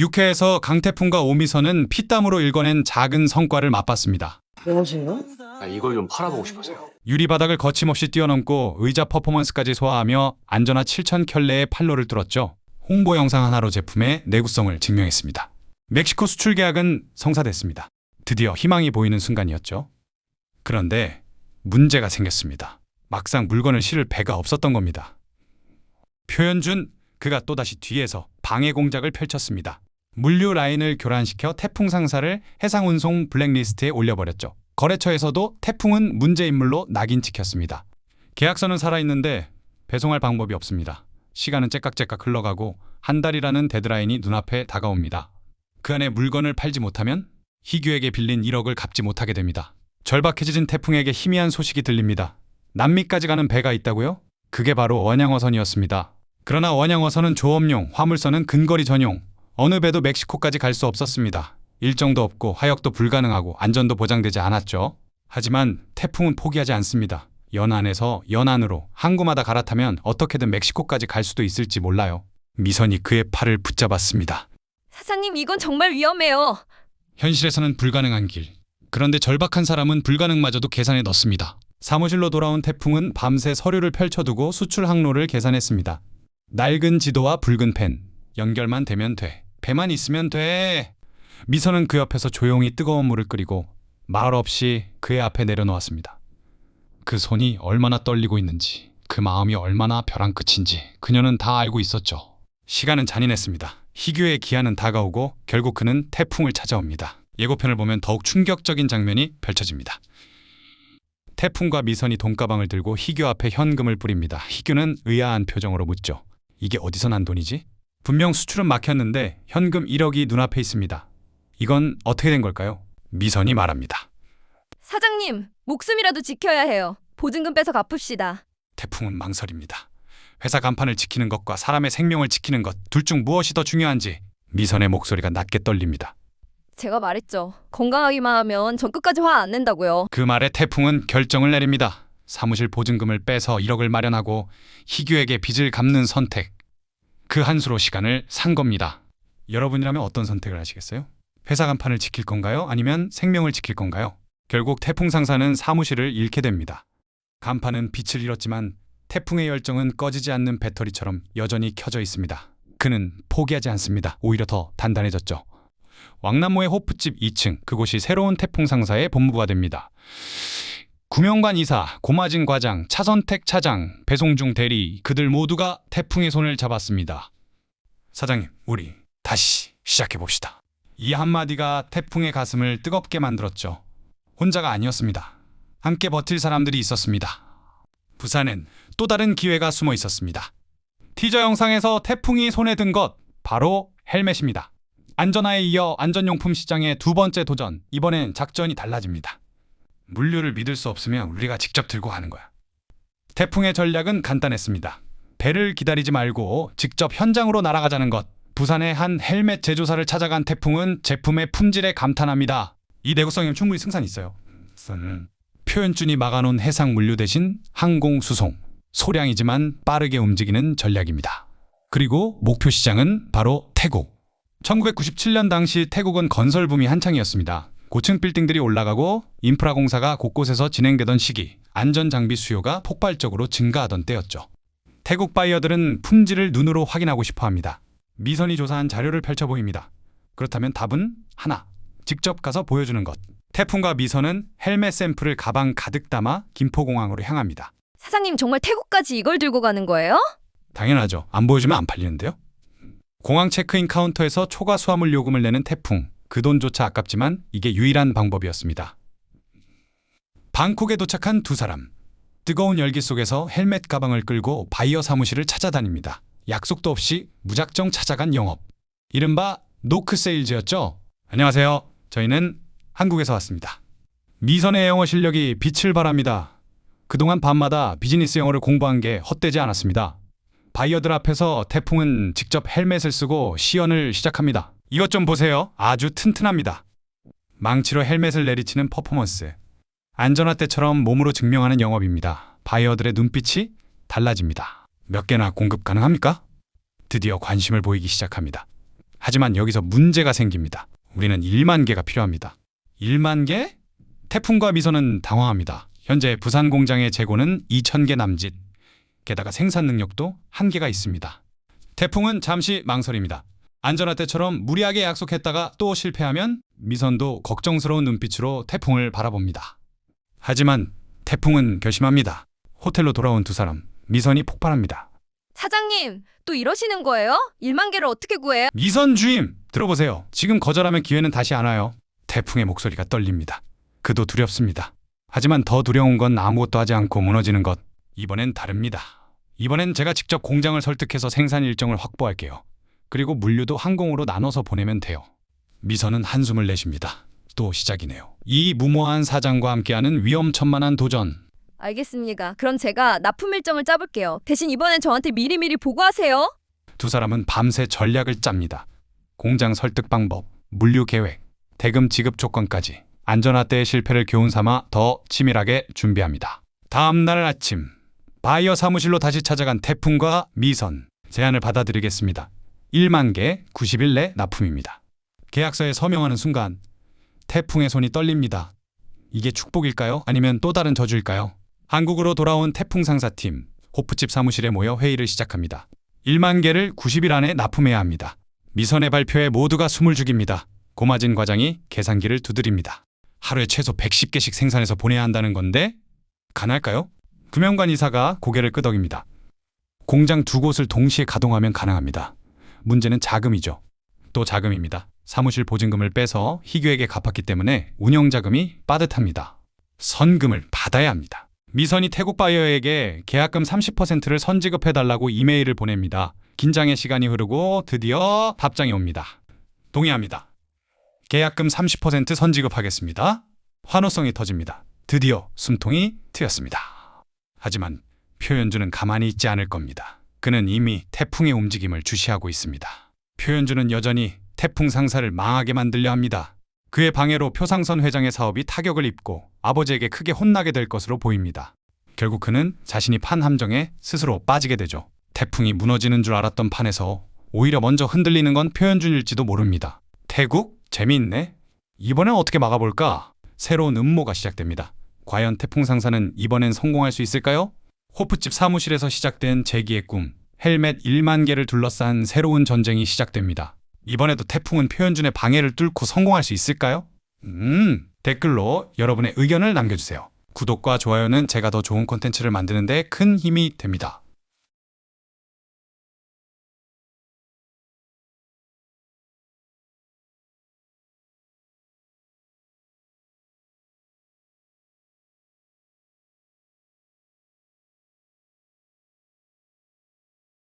6회에서 강태풍과 오미선은 피땀으로 일궈낸 작은 성과를 맛봤습니다. 뭐하세요? 아, 이걸 좀 팔아보고 싶어서요. 유리바닥을 거침없이 뛰어넘고 의자 퍼포먼스까지 소화하며 안전하 7천 켤레의 판로를 뚫었죠. 홍보 영상 하나로 제품의 내구성을 증명했습니다. 멕시코 수출 계약은 성사됐습니다. 드디어 희망이 보이는 순간이었죠. 그런데 문제가 생겼습니다. 막상 물건을 실을 배가 없었던 겁니다. 표현준 그가 또다시 뒤에서 방해 공작을 펼쳤습니다. 물류 라인을 교란시켜 태풍 상사를 해상 운송 블랙리스트에 올려버렸죠. 거래처에서도 태풍은 문제 인물로 낙인 찍혔습니다. 계약서는 살아있는데 배송할 방법이 없습니다. 시간은 째깍째깍 흘러가고 한 달이라는 데드라인이 눈앞에 다가옵니다. 그 안에 물건을 팔지 못하면 희규에게 빌린 1억을 갚지 못하게 됩니다. 절박해진 태풍에게 희미한 소식이 들립니다. 남미까지 가는 배가 있다고요? 그게 바로 원양어선이었습니다. 그러나 원양어선은 조업용, 화물선은 근거리 전용, 어느 배도 멕시코까지 갈 수 없었습니다. 일정도 없고 하역도 불가능하고 안전도 보장되지 않았죠. 하지만 태풍은 포기하지 않습니다. 연안에서 연안으로 항구마다 갈아타면 어떻게든 멕시코까지 갈 수도 있을지 몰라요. 미선이 그의 팔을 붙잡았습니다. 사장님, 이건 정말 위험해요. 현실에서는 불가능한 길. 그런데 절박한 사람은 불가능마저도 계산에 넣습니다. 사무실로 돌아온 태풍은 밤새 서류를 펼쳐두고 수출 항로를 계산했습니다. 낡은 지도와 붉은 펜. 연결만 되면 돼. 배만 있으면 돼. 미선은 그 옆에서 조용히 뜨거운 물을 끓이고 말 없이 그의 앞에 내려놓았습니다. 그 손이 얼마나 떨리고 있는지, 그 마음이 얼마나 벼랑 끝인지 그녀는 다 알고 있었죠. 시간은 잔인했습니다. 희규의 기한은 다가오고 결국 그는 태풍을 찾아옵니다. 예고편을 보면 더욱 충격적인 장면이 펼쳐집니다. 태풍과 미선이 돈가방을 들고 희규 앞에 현금을 뿌립니다. 희규는 의아한 표정으로 묻죠. 이게 어디서 난 돈이지? 분명 수출은 막혔는데 현금 1억이 눈앞에 있습니다. 이건 어떻게 된 걸까요? 미선이 말합니다. 사장님, 목숨이라도 지켜야 해요. 보증금 빼서 갚읍시다. 태풍은 망설입니다. 회사 간판을 지키는 것과 사람의 생명을 지키는 것 둘 중 무엇이 더 중요한지 미선의 목소리가 낮게 떨립니다. 제가 말했죠. 건강하기만 하면 전 끝까지 화 안 낸다고요. 그 말에 태풍은 결정을 내립니다. 사무실 보증금을 빼서 1억을 마련하고 희규에게 빚을 갚는 선택. 그 한 수로 시간을 산 겁니다. 여러분이라면 어떤 선택을 하시겠어요? 회사 간판을 지킬 건가요? 아니면 생명을 지킬 건가요? 결국 태풍 상사는 사무실을 잃게 됩니다. 간판은 빛을 잃었지만 태풍의 열정은 꺼지지 않는 배터리처럼 여전히 켜져 있습니다. 그는 포기하지 않습니다. 오히려 더 단단해졌죠. 왕남모의 호프집 2층 그곳이 새로운 태풍 상사의 본부가 됩니다. 구명관 이사, 고마진 과장, 차선택 차장, 배송중 대리 그들 모두가 태풍의 손을 잡았습니다. 사장님, 우리 다시 시작해 봅시다. 이 한마디가 태풍의 가슴을 뜨겁게 만들었죠. 혼자가 아니었습니다. 함께 버틸 사람들이 있었습니다. 부산엔 또 다른 기회가 숨어 있었습니다. 티저 영상에서 태풍이 손에 든 것 바로 헬멧입니다. 안전화에 이어 안전용품 시장의 두 번째 도전. 이번엔 작전이 달라집니다. 물류를 믿을 수 없으면 우리가 직접 들고 가는 거야. 태풍의 전략은 간단했습니다. 배를 기다리지 말고 직접 현장으로 날아가자는 것. 부산의 한 헬멧 제조사를 찾아간 태풍은 제품의 품질에 감탄합니다. 이 내구성이면 충분히 승산이 있어요. 우선은 표현준이 막아놓은 해상 물류 대신 항공 수송. 소량이지만 빠르게 움직이는 전략입니다. 그리고 목표 시장은 바로 태국. 1997년 당시 태국은 건설 붐이 한창이었습니다. 고층 빌딩들이 올라가고 인프라 공사가 곳곳에서 진행되던 시기, 안전 장비 수요가 폭발적으로 증가하던 때였죠. 태국 바이어들은 품질을 눈으로 확인하고 싶어 합니다. 미선이 조사한 자료를 펼쳐 보입니다. 그렇다면 답은 하나. 직접 가서 보여주는 것. 태풍과 미선은 헬멧 샘플을 가방 가득 담아 김포공항으로 향합니다. 사장님, 정말 태국까지 이걸 들고 가는 거예요? 당연하죠. 안 보여주면 안 팔리는데요. 공항 체크인 카운터에서 초과 수화물 요금을 내는 태풍. 그 돈조차 아깝지만 이게 유일한 방법이었습니다. 방콕에 도착한 두 사람. 뜨거운 열기 속에서 헬멧 가방을 끌고 바이어 사무실을 찾아다닙니다. 약속도 없이 무작정 찾아간 영업. 이른바 노크 세일즈였죠. 안녕하세요. 저희는 한국에서 왔습니다. 미선의 영어 실력이 빛을 발합니다. 그동안 밤마다 비즈니스 영어를 공부한 게 헛되지 않았습니다. 바이어들 앞에서 태풍은 직접 헬멧을 쓰고 시연을 시작합니다. 이것 좀 보세요. 아주 튼튼합니다. 망치로 헬멧을 내리치는 퍼포먼스. 안전화 때처럼 몸으로 증명하는 영업입니다. 바이어들의 눈빛이 달라집니다. 몇 개나 공급 가능합니까? 드디어 관심을 보이기 시작합니다. 하지만 여기서 문제가 생깁니다. 우리는 1만 개가 필요합니다. 1만 개? 태풍과 미선은 당황합니다. 현재 부산 공장의 재고는 2천 개 남짓. 게다가 생산 능력도 한계가 있습니다. 태풍은 잠시 망설입니다. 안전화 때처럼 무리하게 약속했다가 또 실패하면 미선도 걱정스러운 눈빛으로 태풍을 바라봅니다. 하지만 태풍은 결심합니다. 호텔로 돌아온 두 사람, 미선이 폭발합니다. 사장님, 또 이러시는 거예요? 1만 개를 어떻게 구해요? 미선 주임, 들어보세요. 지금 거절하면 기회는 다시 안 와요. 태풍의 목소리가 떨립니다. 그도 두렵습니다. 하지만 더 두려운 건 아무것도 하지 않고 무너지는 것. 이번엔 다릅니다. 이번엔 제가 직접 공장을 설득해서 생산 일정을 확보할게요. 그리고 물류도 항공으로 나눠서 보내면 돼요. 미선은 한숨을 내쉽니다. 또 시작이네요. 이 무모한 사장과 함께하는 위험천만한 도전. 알겠습니다. 그럼 제가 납품 일정을 짜볼게요. 대신 이번엔 저한테 미리미리 보고하세요. 두 사람은 밤새 전략을 짭니다. 공장 설득 방법, 물류 계획, 대금 지급 조건까지 안전화 때의 실패를 교훈 삼아 더 치밀하게 준비합니다. 다음 날 아침 바이어 사무실로 다시 찾아간 태풍과 미선 제안을 받아들이겠습니다. 1만 개 90일 내 납품입니다. 계약서에 서명하는 순간 태풍의 손이 떨립니다. 이게 축복일까요? 아니면 또 다른 저주일까요? 한국으로 돌아온 태풍 상사팀 호프집 사무실에 모여 회의를 시작합니다. 1만 개를 90일 안에 납품해야 합니다. 미선의 발표에 모두가 숨을 죽입니다. 고마진 과장이 계산기를 두드립니다. 하루에 최소 110개씩 생산해서 보내야 한다는 건데 가능할까요? 금연관 이사가 고개를 끄덕입니다. 공장 두 곳을 동시에 가동하면 가능합니다. 문제는 자금이죠. 또 자금입니다. 사무실 보증금을 빼서 희규에게 갚았기 때문에 운영 자금이 빠듯합니다. 선금을 받아야 합니다. 미선이 태국 바이어에게 계약금 30%를 선지급해달라고 이메일을 보냅니다. 긴장의 시간이 흐르고 드디어 답장이 옵니다. 동의합니다. 계약금 30% 선지급하겠습니다. 환호성이 터집니다. 드디어 숨통이 트였습니다. 하지만 표현주는 가만히 있지 않을 겁니다. 그는 이미 태풍의 움직임을 주시하고 있습니다. 표현주는 여전히 태풍 상사를 망하게 만들려 합니다. 그의 방해로 표상선 회장의 사업이 타격을 입고 아버지에게 크게 혼나게 될 것으로 보입니다. 결국 그는 자신이 판 함정에 스스로 빠지게 되죠. 태풍이 무너지는 줄 알았던 판에서 오히려 먼저 흔들리는 건 표현준일지도 모릅니다. 태국? 재미있네. 이번엔 어떻게 막아볼까? 새로운 음모가 시작됩니다. 과연 태풍 상사는 이번엔 성공할 수 있을까요? 호프집 사무실에서 시작된 재기의 꿈, 헬멧 1만 개를 둘러싼 새로운 전쟁이 시작됩니다. 이번에도 태풍은 표현준의 방해를 뚫고 성공할 수 있을까요? 음, 댓글로 여러분의 의견을 남겨주세요. 구독과 좋아요는 제가 더 좋은 콘텐츠를 만드는데 큰 힘이 됩니다.